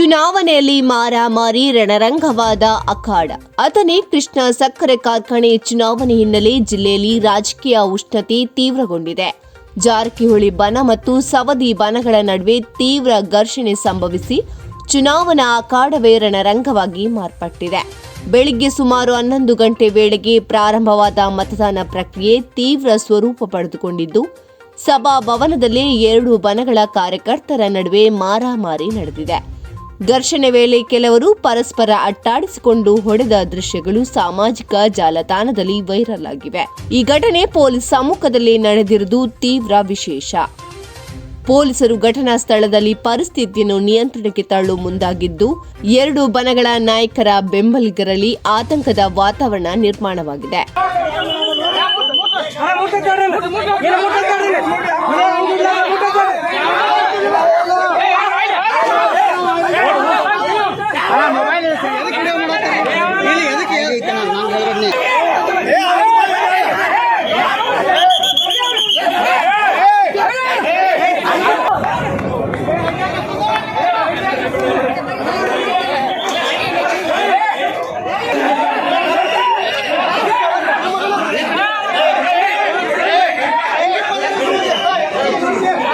ಚುನಾವಣೆಯಲ್ಲಿ ಮಾರಾಮಾರಿ ರಣರಂಗವಾದ ಅಖಾಡ. ಅಥಣಿ ಕೃಷ್ಣ ಸಕ್ಕರೆ ಕಾರ್ಖಾನೆ ಚುನಾವಣೆ ಹಿನ್ನೆಲೆ ಜಿಲ್ಲೆಯಲ್ಲಿ ರಾಜಕೀಯ ಉಷ್ಣತೆ ತೀವ್ರಗೊಂಡಿದೆ. ಜಾರಕಿಹೊಳಿ ಬನ ಮತ್ತು ಸವದಿ ಬನಗಳ ನಡುವೆ ತೀವ್ರ ಘರ್ಷಣೆ ಸಂಭವಿಸಿ ಚುನಾವಣಾ ಅಖಾಡವೇ ರಣರಂಗವಾಗಿ ಮಾರ್ಪಟ್ಟಿದೆ. ಬೆಳಿಗ್ಗೆ ಸುಮಾರು ಹನ್ನೊಂದು ಗಂಟೆ ವೇಳೆಗೆ ಪ್ರಾರಂಭವಾದ ಮತದಾನ ಪ್ರಕ್ರಿಯೆ ತೀವ್ರ ಸ್ವರೂಪ ಪಡೆದುಕೊಂಡಿದ್ದು, ಸಭಾಭವನದಲ್ಲಿ ಎರಡು ಬನಗಳ ಕಾರ್ಯಕರ್ತರ ನಡುವೆ ಮಾರಾಮಾರಿ ನಡೆದಿದೆ. ಘರ್ಷಣೆ ವೇಳೆ ಕೆಲವರು ಪರಸ್ಪರ ಅಟ್ಟಾಡಿಸಿಕೊಂಡು ಹೊಡೆದ ದೃಶ್ಯಗಳು ಸಾಮಾಜಿಕ ಜಾಲತಾಣದಲ್ಲಿ ವೈರಲ್ ಆಗಿವೆ ಈ ಘಟನೆ ಪೊಲೀಸ್ ಸಮ್ಮುಖದಲ್ಲಿ ನಡೆದಿರುವುದು ತೀವ್ರ ವಿಶೇಷ ಪೊಲೀಸರು ಘಟನಾ ಸ್ಥಳದಲ್ಲಿ ಪರಿಸ್ಥಿತಿಯನ್ನು ನಿಯಂತ್ರಣಕ್ಕೆ ತರಲು ಮುಂದಾಗಿದ್ದು ಎರಡು ಬನಗಳ ನಾಯಕರ ಬೆಂಬಲಿಗರಲ್ಲಿ ಆತಂಕದ ವಾತಾವರಣ ನಿರ್ಮಾಣವಾಗಿದೆ Thank you.